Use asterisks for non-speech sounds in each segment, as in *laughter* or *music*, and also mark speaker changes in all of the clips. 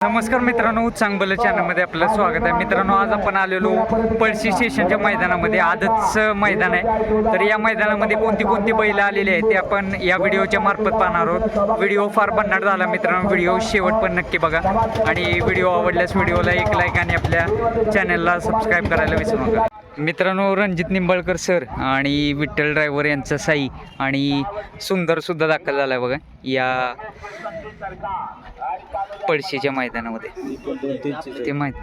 Speaker 1: नमस्कार मित्रांनो चांगलं चॅनलमध्ये आपलं स्वागत आहे. मित्रांनो आज आपण आलेलो पळशी स्टेशनच्या मैदानामध्ये आजच मैदान आहे. तर या मैदानामध्ये कोणती कोणती बैल आलेली आहेत ते आपण या व्हिडिओच्या मार्फत पाहणार आहोत. व्हिडिओ फार भन्नाट झाला मित्रांनो व्हिडिओ शेवट पण नक्की बघा. आणि व्हिडिओ आवडल्यास व्हिडिओला एक लाईक आणि आपल्या चॅनलला सबस्क्राईब करायला विसरू नका. मित्रांनो रणजित निंबाळकर सर आणि विठ्ठल ड्रायव्हर यांचा साई आणि सुंदर सुद्धा दाखल झाला आहे बघा. या पळशीच्या मैदानामध्ये. ते माहीत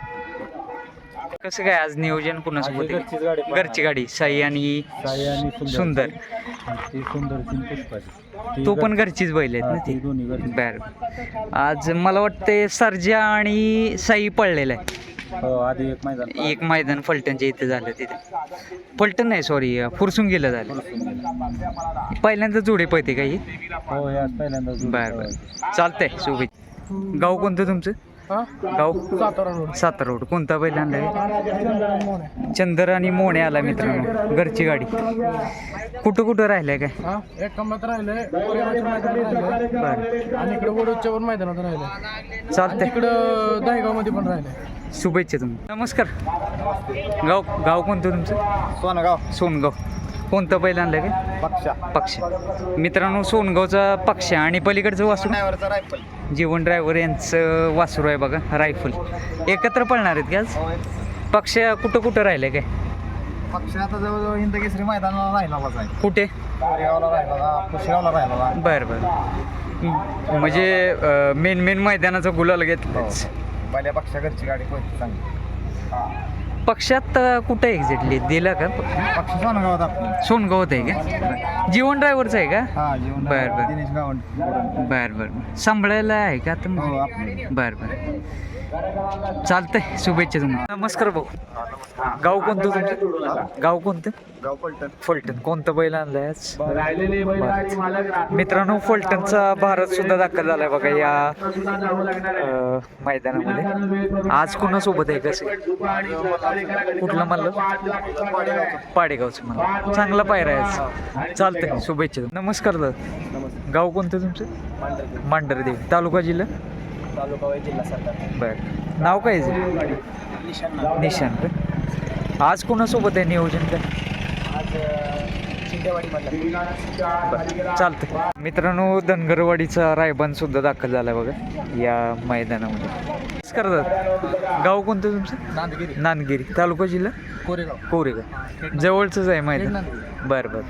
Speaker 1: कसं काय आज नियोजन कुणासोबत
Speaker 2: गाडी
Speaker 1: आहे? घरची गाडी साई आणि
Speaker 2: साई आणि
Speaker 1: सुंदर.
Speaker 2: ती सुंदर तीन पुष्पाची
Speaker 1: तो पण घरचीच बैल आहेत ना
Speaker 2: ती?
Speaker 1: ती
Speaker 2: दोन्ही घरची
Speaker 1: बर. आज मला वाटते सर्जा आणि साई पडलेला आहे.
Speaker 2: हो आधी एक मैदान
Speaker 1: एक मैदान फलटणच्या इथे झालं तिथे. फलटण नाही सॉरी फुरसून गेलं झालं पहिल्यांदा जोडे पळते काही
Speaker 2: हो? हे आज पहिल्यांदा जोडी
Speaker 1: बर बर. चालतंय शुभेच्छा. गाव कोणतं तुमचं? गाव?
Speaker 2: सातारा रोड.
Speaker 1: सातारा रोड. कोणता बैल आणलाय? चंदर आणि मोणे आला मित्रांनो. घरची गाडी. कुठं कुठं राहिलंय काय?
Speaker 2: हा? एक कंबात राहिलंय कोरेगावच्या मैदानात राहिलंय.
Speaker 1: बरं.
Speaker 2: आणि इकडे वडूच्या पण मैदानात राहिलंय.
Speaker 1: चालतंय.
Speaker 2: इकडं दहेगावमध्ये पण राहिलंय.
Speaker 1: शुभेच्छा तुम्ही नमस्कार. गाव गाव कोणतं तुमचं?
Speaker 2: सोनगाव.
Speaker 1: सोनगाव. कोणतं बैल आणलंय काय
Speaker 2: पक्षा.
Speaker 1: पक्ष. मित्रांनो सोनगावचा पक्ष आणि पलीकडचं वासरू?
Speaker 2: ड्रायव्हरचा रायफल.
Speaker 1: जीवन ड्रायव्हर यांचं वासरू आहे बघा रायफल. एकत्र पळणार आहेत का आज? पक्ष कुठं कुठं राहिलंय काय?
Speaker 2: पक्ष आता जवळजवळ हिंद केसरी मैदानाला राहिलाच आहे.
Speaker 1: कुठे?
Speaker 2: कोरेगावला राहिला पुशेगावला राहिला
Speaker 1: बरं बरं. म्हणजे मेन मेन मैदानाचा गुलाल घेतलाच.
Speaker 2: पहिल्या पक्षा घरची गाडी कोणती चांगली?
Speaker 1: पक्षात कुठं एक्झॅक्टली दिला का?
Speaker 2: पक्ष सोनगावात
Speaker 1: आहे का? जीवन ड्रायव्हरचं आहे का?
Speaker 2: हा जेवण
Speaker 1: बरं, बरं.
Speaker 2: दिनेश गावंड.
Speaker 1: बरं बरं. सांभाळायला आहे का आता?
Speaker 2: हो
Speaker 1: मग?
Speaker 2: आपली.
Speaker 1: बरं बरं. चालतंय शुभेच्छा तुम्हाला. नमस्कार भाऊ. गाव कोणतं तुमचं? गाव कोणतं?
Speaker 2: गाव पलटण
Speaker 1: फलटण. कोणतं बैल आणलंय आज? मित्रांनो फलटणचा भारत सुद्धा दाखल झालाय बघा या अं, मैदानामध्ये. आज कोणासोबत आहे कसं कुठलं म्हणलं? पाडेगावचं म्हणलं. चांगला पायरा आहे चालतंय शुभेच्छा नमस्कार दादा. गाव कोणतं तुमचं? मांढरदेव तालुका जिल्हा?
Speaker 2: तालुका जिल्हा
Speaker 1: बर. नाव काय? निशान आज कोणासोबत आहे नियोजन काय? चालतंय. मित्रांनो धनगरवाडीचा रायबान सुद्धा दाखल झालाय बघा. या मैदानामध्ये. दादा गाव कोणतं तुमचं?
Speaker 2: नांदगिरी.
Speaker 1: नांदगिरी. तालुका जिल्हा?
Speaker 2: कोरेगाव.
Speaker 1: कोरेगाव. जवळचंच आहे मैदान. बरं बरं.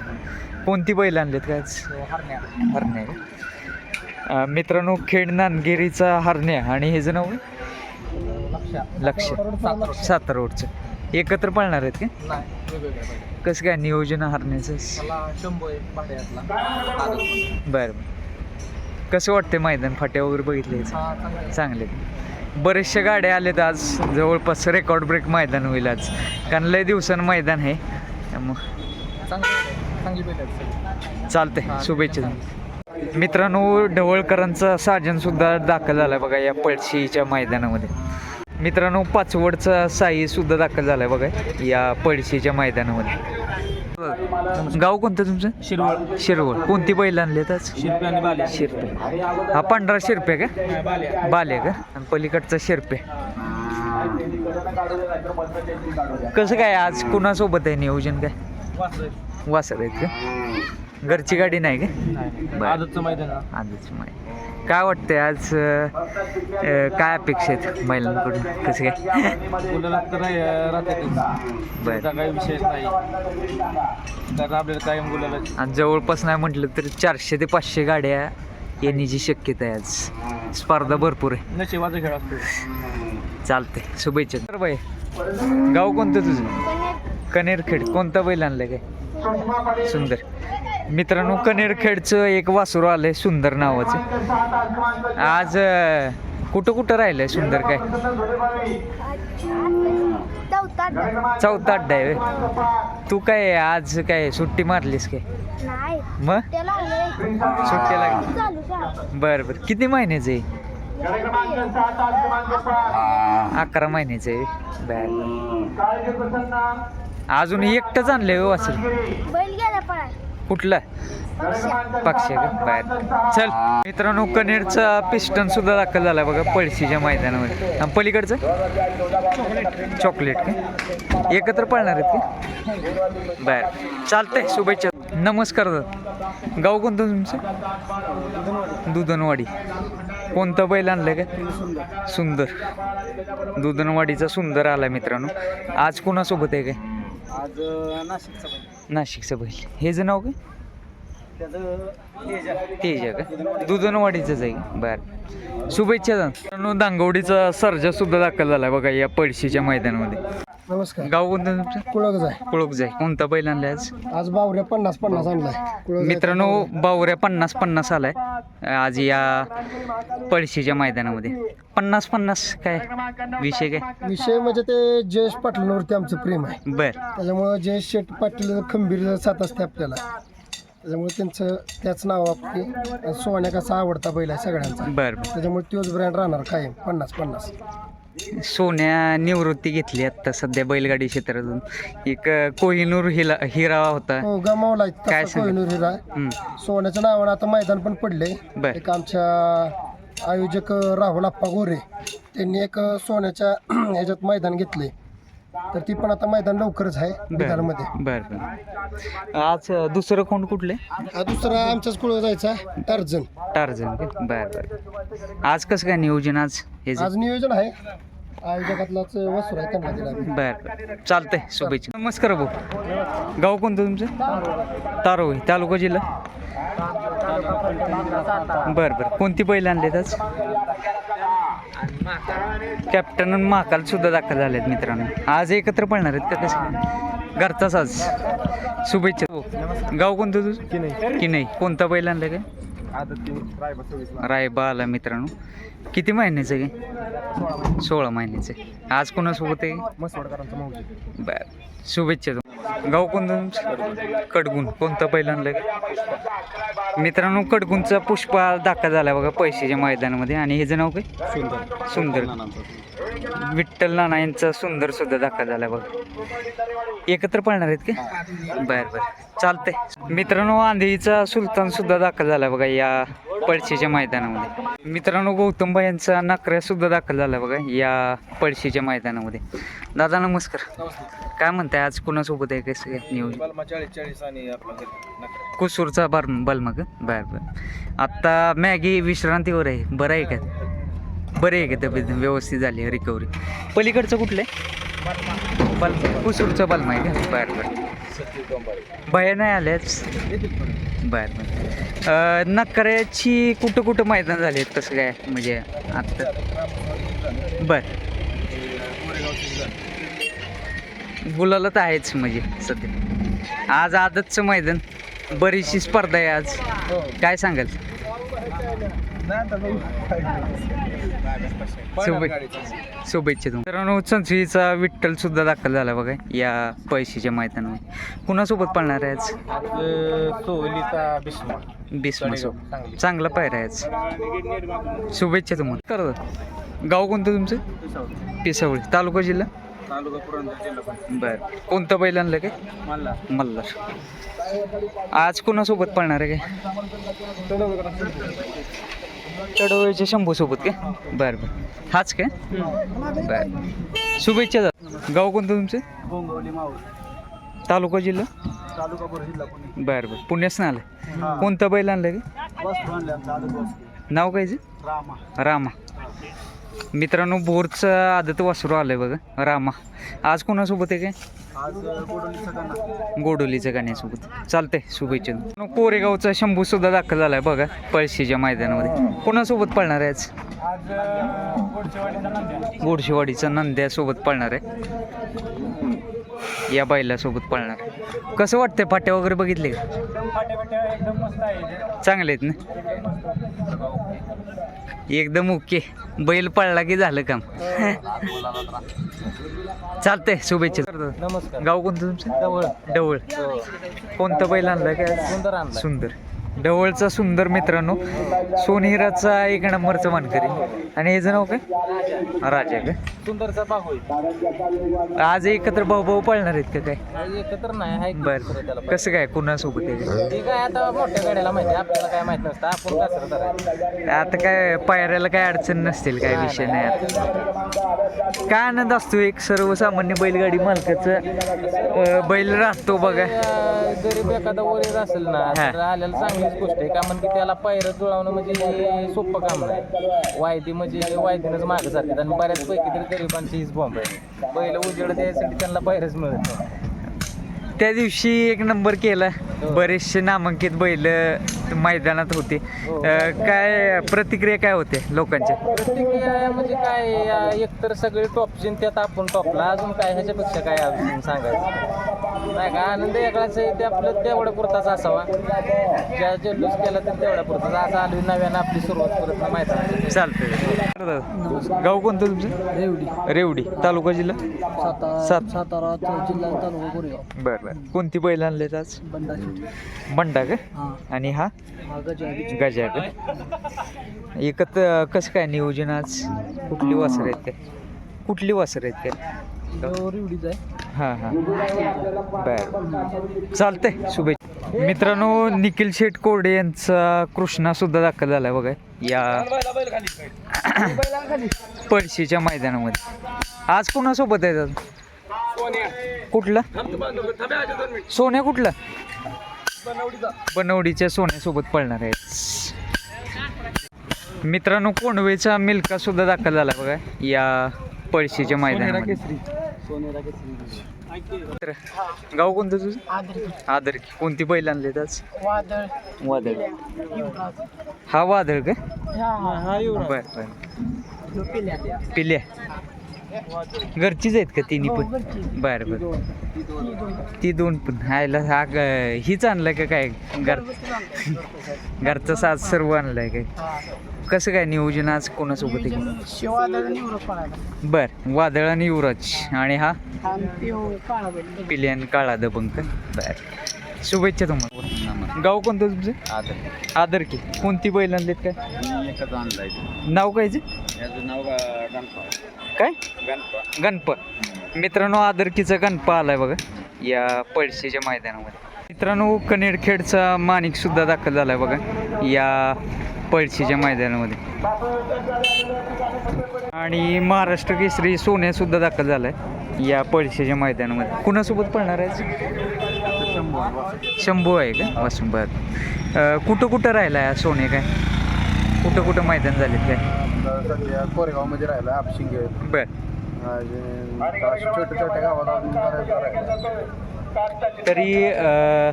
Speaker 1: कोणती बैल आणलेत काय आज?
Speaker 2: हरण्या.
Speaker 1: हरण्या? अं, मित्रांनो खेड नांदगिरीचा हरण्या. आणि हे जे नाव आहे? लक्ष सातारा रोडचं एकत्र पळणार आहेत का? कसं काय नियोजन हरण्याचं? बरं बरं. कसं वाटतं मैदान? फाट्या वगैरे बघितले
Speaker 2: हा चांगला
Speaker 1: चांगले बरेचशा गाड्या आल्यात आज. जवळपास रेकॉर्ड ब्रेक मैदान होईल आज. कारण लय दिवसानं मैदान आहे. त्यामुळं. चालतंय. शुभेच्छा. मित्रांनो ढवळकरांचा साजन सुद्धा दाखल झालाय बघा या पळशीच्या मैदानामध्ये. मित्रांनो पाचवडचा साई सुद्धा दाखल झालाय बघा या पळशीच्या मैदानामध्ये. गाव कोणतं तुमचं?
Speaker 2: शिरवळ.
Speaker 1: शिरवळ. कोणती बैल आणलेत आज?
Speaker 2: शिरपे
Speaker 1: हा पांढरा शिरपे का? बाले. का? आणि पलीकडचा शिरपे. कसं काय आज कुणासोबत आहे नियोजन काय? वासर. आहेत का? घरची गाडी नाही का.
Speaker 2: आजचं
Speaker 1: माहिती काय वाटतंय आज अं, काय अपेक्षा आहेत महिलांकडून? कसं काय?
Speaker 2: मुलाला तर राहते
Speaker 1: बरं.
Speaker 2: काही विशेष नाही. तर आपल्याला कायम मुलाला
Speaker 1: आणि जवळपास नाही म्हटलं तर चारशे ते पाचशे गाड्या येण्याची शक्यता आहे आज. स्पर्धा भरपूर आहे.
Speaker 2: नशिबाचा खेळ असतो.
Speaker 1: चालते शुभेच्छा. तर बाई गाव कोणतं तुझं? कनेरखेड. कोणता बैल आणलाय काय? सुंदर. मित्रांनो कनेरखेडचं एक वासरू आलंय सुंदर नावाचं. आज कुठं कुठं राहिलंय सुंदर काय?
Speaker 3: चौथा
Speaker 1: अड्डा आहे. तू काय आज काय सुट्टी मारलीस काय?
Speaker 3: नाही.
Speaker 1: मग?
Speaker 3: त्याला
Speaker 1: सुट्टी लागली बरं बरं. किती महिन्याचं आहे? अकरा. महिन्याचं आहे बरं अजून एकटंच आणलंय हो वासरू
Speaker 3: बैल गेला
Speaker 1: कुठला? पक्षी का? बाहेर. चल मित्रांनो कनेरचा पिस्टन सुद्धा दाखल झाला बघा पळशीच्या मैदानामध्ये. आणि पलीकडचं? चॉकलेट का? एकत्र पळणार आहेत का? बर चालतंय शुभेच्छा. नमस्कार दादा. गाव कोणतं तुमचं? दुधनवाडी. कोणतं बैल आणलं का? सुंदर. दुधनवाडीचा सुंदर आला मित्रांनो. आज कोणासोबत आहे काय?
Speaker 2: आज नाशिकचा
Speaker 1: नाशिकचं बैल. हे जे नाव काय?
Speaker 2: त्याचं तेज आहे.
Speaker 1: का? दुधनवाडीचंच आहे. बर. शुभेच्छा. मित्रांनो दांगवडीचा सर्जा सुद्धा दाखल झाला बघा या पळशीच्या मैदानामध्ये.
Speaker 2: नमस्कार.
Speaker 1: गाव कोणतं तुमचं?
Speaker 2: आहे.
Speaker 1: कुळक जाय कोणता बैल आणलाय आज?
Speaker 2: आज बावऱ्या पन्नास पन्नास आणलाय.
Speaker 1: मित्रांनो बावऱ्या पन्नास पन्नास आलाय. आज या पळशीच्या मैदानामध्ये. पन्नास पन्नास काय विषय काय?
Speaker 2: विषय म्हणजे ते जयेश पाटलांवरती आमचं प्रेम आहे.
Speaker 1: बर.
Speaker 2: त्याच्यामुळं जयेश शेठ पाटील खंबीर साथ असते आपल्याला. त्याच्यामुळे त्यांचं त्याच नाव आपली आणि सोन्या कसा आवडता बैल आहे सगळ्यांचा.
Speaker 1: बर बर.
Speaker 2: त्याच्यामुळे तोच ब्रँड राहणार कायम. पन्नास पन्नास.
Speaker 1: सोन्या निवृत्ती घेतली आता सध्या बैलगाडी क्षेत्रातून. एक कोहिनूर हिला हिरा होता.
Speaker 2: हो गमावला
Speaker 1: काय सांगा?
Speaker 2: कोहिनूर हिरा.
Speaker 1: हम्म,
Speaker 2: सोन्याच्या नावानं आता मैदान पण पडले
Speaker 1: बर.
Speaker 2: एक आमच्या आयोजक राहुल आप्पा गोरे त्यांनी एक सोन्याच्या *clears throat* ह्याच्यात मैदान घेतले तर ती पण आता मैदान लवकरच आहे
Speaker 1: बर
Speaker 2: बिहारमध्ये
Speaker 1: बर बर. आज दुसरं कोण कुठले?
Speaker 2: हा दुसरा आमच्याच कुळ जायचा टार्झन
Speaker 1: टार्झन का बर बर. आज कसं काय नियोजन आज? हे जे-
Speaker 2: आज नियोजन आहे. आयोजकातलाच वसूर आहे त्यांना दिला आम्ही.
Speaker 1: बर बर. चालतंय शुभेच्छा. नमस्कार भाऊ. गाव कोणतं तुमचं? तारोई तालुका जिल्हा? बर बर. कोणती बैल आणलेत आज? कॅप्टन आणि महाकाल सुद्धा दाखल झालेत मित्रांनो. आज एकत्र पळणार आहेत का कसं? घरचाच आज. शुभेच्छा. गाव कोणतं तुझं? की नाही कोणता बैल आणलं काय? रायबा आला मित्रांनो. किती महिन्याचं काय? सोळा महिन्याचं आज कोणासोबत आहे? बर. शुभेच्छा. गाव कोणतं कडगुण. कोणतं पहिलं आणलं मित्रांनो कडगुणचा पुष्पा दाखल झाला बघा पैशाच्या मैदानामध्ये. आणि ह्याचं नाव काय? सुंदर. विठ्ठल नाना यांचा सुंदर सुद्धा दाखल झाला बघा. एकत्र पळणार आहेत का? बर बर. चालतंय. मित्रांनो आंधळीचा सुलतान सुद्धा दाखल झाला बघा या पळशीच्या मैदानामध्ये. मित्रांनो गौतमबा यांचा नकऱ्या सुद्धा दाखल झाला बघा या पळशीच्या मैदानामध्ये. दादा नमस्कार. काय म्हणताय आज कुणासोबत आहे कसं काय नियोजन? कुसूरचा बर बलमग बर बर. आत्ता मॅगी विश्रांतीवर आहे बरं आहे का? बरं आहे का तब्येत? व्यवस्थित झाली रिकव्हरी पलीकडचं कुठलं आहे? बल कुसूरचं बलमा आहे का? बर बर. भया नाही आल्याच बर बर. नकऱ्याची कुठं कुठं मैदान झाले आहेत? कसं काय? म्हणजे आत्ता बर. गुलाला तर आहेच म्हणजे सध्या. आज आदतचं मैदान. बरीचशी स्पर्धा आहे आज. काय सांगाल? शुभेच्छा मित्रांनो चंचवीचा विठ्ठल सुद्धा दाखल झाला बघा या पैशाच्या मैदानामध्ये कुणासोबत पळणार आहे आज?
Speaker 2: बिस्मा चांगली.
Speaker 1: पायरा आहे आज. शुभेच्छा तुम्हाला. करत गाव कोणतं तुमचं? पिसावळी. तालुका जिल्हा? बर. कोणतं बैल आणलं काय? मल्हार. आज कोणासोबत पळणार आहे काय? चढवळीच्या शंभू सोबत काय? बरं बरं. हाच काय? बरं. शुभेच्छा दादा. गाव कोणतं तुमचं? तालुका जिल्हा?
Speaker 2: तालुका बोर जिल्हा पुणे.
Speaker 1: बरं बरं. पुण्यास आलं कोणतं बैल आणलं काय
Speaker 2: वस्तू आणल्या आमच्या आदत वस्तू
Speaker 1: नाव कायचं
Speaker 2: रामा.
Speaker 1: रामा. मित्रांनो बोरचं आदत वासरू आलंय बघा. रामा. आज कोणासोबत आहे काय? गोडोलीच्या गाण्यासोबत. चालतंय शुभेच्छा. कोरेगावचा शंभू सुद्धा दाखल झालाय बघा पळशीच्या मैदानामध्ये. कोणासोबत पळणार आहे आज? गोडशेवाडीचा नंद्या. सोबत पळणार आहे. या बैलासोबत पळणार कसं वाटतंय फाट्या वगैरे बघितले का? चांगले आहेत ना? एकदम ओके. बैल पळला की झालं काम. चालतंय शुभेच्छा.
Speaker 2: नमस्कार.
Speaker 1: गाव कोणतं तुमचं?
Speaker 2: जवळ
Speaker 1: डवळ कोणतं बैल आणलं काय
Speaker 2: सुंदर आणला
Speaker 1: सुंदर. डवळचा सुंदर मित्रांनो सोनेराचा एक नंबरचा मानकरी. आणि याचं नाव काय? राजा का?
Speaker 4: सुंदरचा भाऊ
Speaker 1: आज एकत्र भाऊ भाऊ पळणार आहेत का काय?
Speaker 4: एकत्र नाही
Speaker 1: बर. कसं काय कुणासोबत आहे?
Speaker 4: काय आता मोठ्या गाड्याला माहिती आपल्याला काय माहीत नसतं आपण कसं करायचं
Speaker 1: आता काय पायऱ्याला काय अडचण नसतील काय विषय नाही आता. काय आनंद असतो एक सर्वसामान्य बैलगाडी मालकाचं? बैल राहतो बघा.
Speaker 4: गरीब एखादा वरील असेल ना
Speaker 1: हा.
Speaker 4: आल्याला चांगलीच गोष्ट आहे का म्हणजे त्याला पायरं जुळवणं म्हणजे सोपं काम नाही. वायदी म्हणजे वायदीनंच मागं जातात आणि बऱ्याचपैकी तरी गरिबांची हीच बॉम्ब आहे. पहिलं उजेड द्यायसाठी त्यांना पायरच मिळत नाही.
Speaker 1: त्या दिवशी एक नंबर केला. बरेचसे नामांकित बैल मैदानात होते. अं, काय प्रतिक्रिया काय होते लोकांच्या
Speaker 4: प्रतिक्रिया म्हणजे काय या एकतर सगळे आणि त्यात आपण टॉपला अजून काय ह्याच्यापेक्षा काय अजून सांगायचं? नाही का? आनंद आहे. ते आपलं तेवढ्या पुरताच असावा. ज्या जल्लोष केला तर तेवढ्या पुरताच आज आलो नव्यानं आपली सुरुवात करत नाही माहिती
Speaker 1: चालतंय. गाव कोणतं तुमचं?
Speaker 4: रेवडी.
Speaker 1: रेवडी. तालुका जिल्हा?
Speaker 4: सातारा
Speaker 1: सात.
Speaker 4: सातारा जिल्हा तालुका
Speaker 1: बर. बर कोणती बैल आणलेत आज? बंडा का?
Speaker 4: हां.
Speaker 1: आणि हा?
Speaker 4: गजा
Speaker 1: का? एकत कसं काय नियोजन आज? कुठली वासर आहेत काय कुठली वासर आहेत
Speaker 4: आहे.
Speaker 1: हां हां. बर. चालतंय शुभेच्छा. मित्रांनो निखिल शेठ कोरडे यांचा कृष्णा सुद्धा दाखल झालाय बघा. या *coughs* पळशीच्या मैदानामध्ये. आज कोणासोबत आहे आज? कुठला? सोन्या कुठला? बनवडीच्या सोन्यासोबत पळणार आहे मित्रांनो कोंडवेचा मिल्का सुद्धा दाखल झाला बघा या पळशीच्या मैदानामध्ये. तर गाव कोणतं तुझं? आदर कोणती बैल आणलेत आज?
Speaker 4: वादळ.
Speaker 1: वादळ. हा वादळ का?
Speaker 4: हा.
Speaker 1: बर बर. पिल्या. घरचीच आहेत का तिन्ही पण? बर बर. ती दोन. पण. हायला हा ग- हीच आणलाय का काय? घर घरचा साज सर्व आणलाय काय? कसं काय नियोजन आज कोणासोबत बर वादळ आणि युवराज. आणि हा? पिल्यान काळा दबंक बर. शुभेच्छा तुम्हाला. गाव कोणतं तुमचं?
Speaker 4: आदर.
Speaker 1: आदर की. कोणती बैल आणलीत काय?
Speaker 4: एकच आणलाय.
Speaker 1: नाव कायचं
Speaker 4: याचं नाव गणपा
Speaker 1: काय?
Speaker 4: गणपा.
Speaker 1: मित्रांनो आदरकीचा गणप आलाय बघा. या पळशीच्या मैदानामध्ये. मित्रांनो कनेडखेडचा माणिक सुद्धा दाखल झालाय बघा. या पळशीच्या मैदानामध्ये. आणि महाराष्ट्र केसरी सोन्या सुद्धा दाखल झालाय या पळशीच्या मैदानामध्ये. कुणासोबत पळणार आहे शंभू आहे का? वासुंबर कुठं कुठं राहिला आहे सोने काय? कुठं कुठं मैदान झालेत काय?
Speaker 2: सध्या कोरेगावमध्ये राहिला आपशिंगे.
Speaker 1: बर.
Speaker 2: छोट्या छोट्या गावात अजून बऱ्याच राहिल्या.
Speaker 1: तरी अ,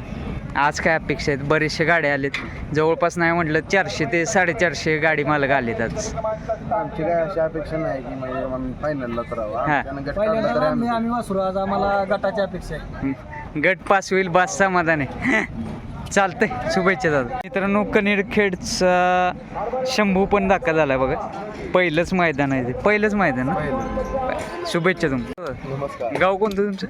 Speaker 1: आज काय अपेक्षा आहेत? बरेचशे गाड्या आलेत. जवळपास नाही म्हटलं चारशे ते साडेचारशे गाडी मालक आलेत आज.
Speaker 2: आमची काय अशी अपेक्षा नाही की म्हणजे आम्ही राहावं
Speaker 1: हा.
Speaker 2: आमच्यानं गट काढला तरी आम्ही
Speaker 4: आम्ही वासरू. आज आम्हाला गटाची अपेक्षा आहे.
Speaker 1: हं. गट पास होईल बास समाधान आहे. चालतंय. शुभेच्छा दादा. मित्रांनो कनेरखेडचा शंभू पण दाखल झालाय बघा. पहिलंच मैदान आहे ते. पहिलंच मैदान शुभेच्छा तुमचं.
Speaker 2: नमस्कार.
Speaker 1: गाव कोणतं तुमचं?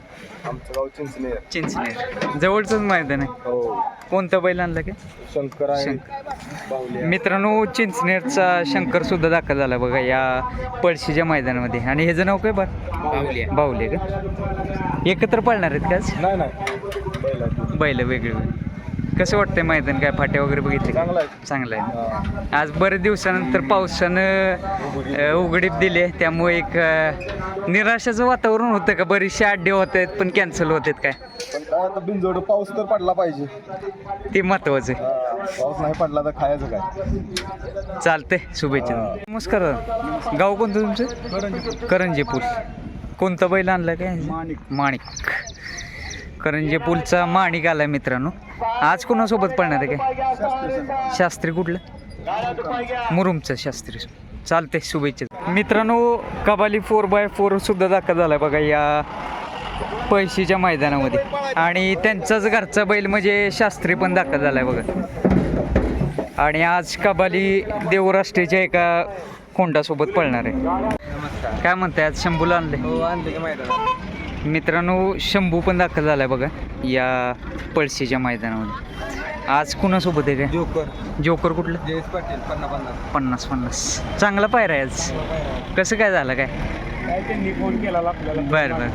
Speaker 1: चिंचनेर. जवळचंच मैदान आहे.
Speaker 2: हो.
Speaker 1: कोणतं बैल आणलं काय?
Speaker 2: शंकर
Speaker 1: शंकर. मित्रांनो चिंचनेरचा शंकर सुद्धा दाखल झाला बघा या पळशीच्या मैदानामध्ये. आणि ह्याचं नाव काय बार? बाहुले का? एकत्र पळणार आहेत का बैल वेगळे वेगळे. कसं वाटतंय मैदान? काय फाट्या वगैरे बघितले?
Speaker 2: चांगला आहे.
Speaker 1: आज बरेच दिवसानंतर पावसानं उघडीप. दिली त्यामुळे एक निराशाचं वातावरण होतं का? बरीचशे अड्डे होत आहेत पण कॅन्सल होत आहेत काय?
Speaker 2: बिनजोड पाऊस तर पडला पाहिजे.
Speaker 1: ते महत्वाचं आहे.
Speaker 2: पाऊस नाही पडला तर खायचं काय?
Speaker 1: चालतंय शुभेच्छा. नमस्कार. गाव कोणतं तुमचं? करंजेपूल कोणता बैल आणला काय?
Speaker 2: माणिक.
Speaker 1: माणिक. करंजे पूलचा माणिक आलाय मित्रांनो. आज कोणासोबत पळणार आहे काय? शास्त्री कुठलं? मुरुमचं शास्त्री. चालते शुभेच्छा. मित्रांनो कबाली फोर बाय फोर सुद्धा दाखल झालाय बघा या पैशीच्या मैदानामध्ये. आणि त्यांचाच घरचा बैल म्हणजे शास्त्री पण दाखल झालाय बघा. आणि आज कबाली देवराष्ट्रीच्या एका कोंडासोबत पळणार आहे. काय म्हणताय आज शंभूला आणले मित्रांनो शंभू पण दाखल झालाय बघा या पळशीच्या मैदानामध्ये. आज कुणासोबत आहे काय
Speaker 4: जोकर.
Speaker 1: जोकर कुठलं?
Speaker 4: जयेश पाटील पन्ना पन्नास.
Speaker 1: पन्नास पन्नास. चांगला पायरा आहे आज. कसं काय झालं काय?
Speaker 5: त्यांनी फोन केला आपल्याला?
Speaker 1: बर बर.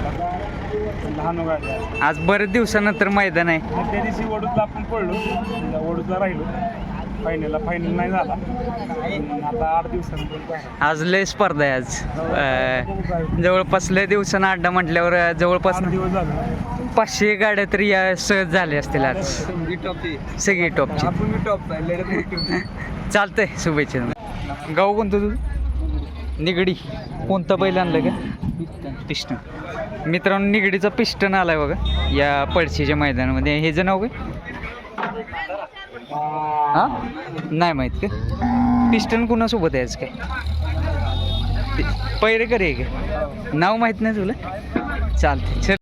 Speaker 5: लहान आहे.
Speaker 1: आज बरेच दिवसानंतर मैदान आहे.
Speaker 5: त्या दिवशी वडूजला आपण पडलो वडूजला राहिलो. फायनलला फायनल नाही झाला. आता आठ दिवसानंतर.
Speaker 1: आज लय स्पर्धा आहे आज. अं, जवळपास लय दिवसानं अड्डा म्हटल्यावर अं, जवळपास
Speaker 5: आठ दिवस झाले.
Speaker 1: पाचशे गाड्या तरी या सहज झाल्या असतील आज. सगळी टॉपची चालतंय शुभेच्छा गाव कोणतं तुझं? निगडी. कोणतं बैल आणलं का पिस्टन मित्रांनो निगडीचा पिस्टन आलाय बघा या पळशीच्या मैदानामध्ये. हे जण नाव काय? हा? नाही माहीत का? पिस्टन कुणासोबत आहे काय? पैरेकर आहे का? नाव माहीत नाही तुला? चालते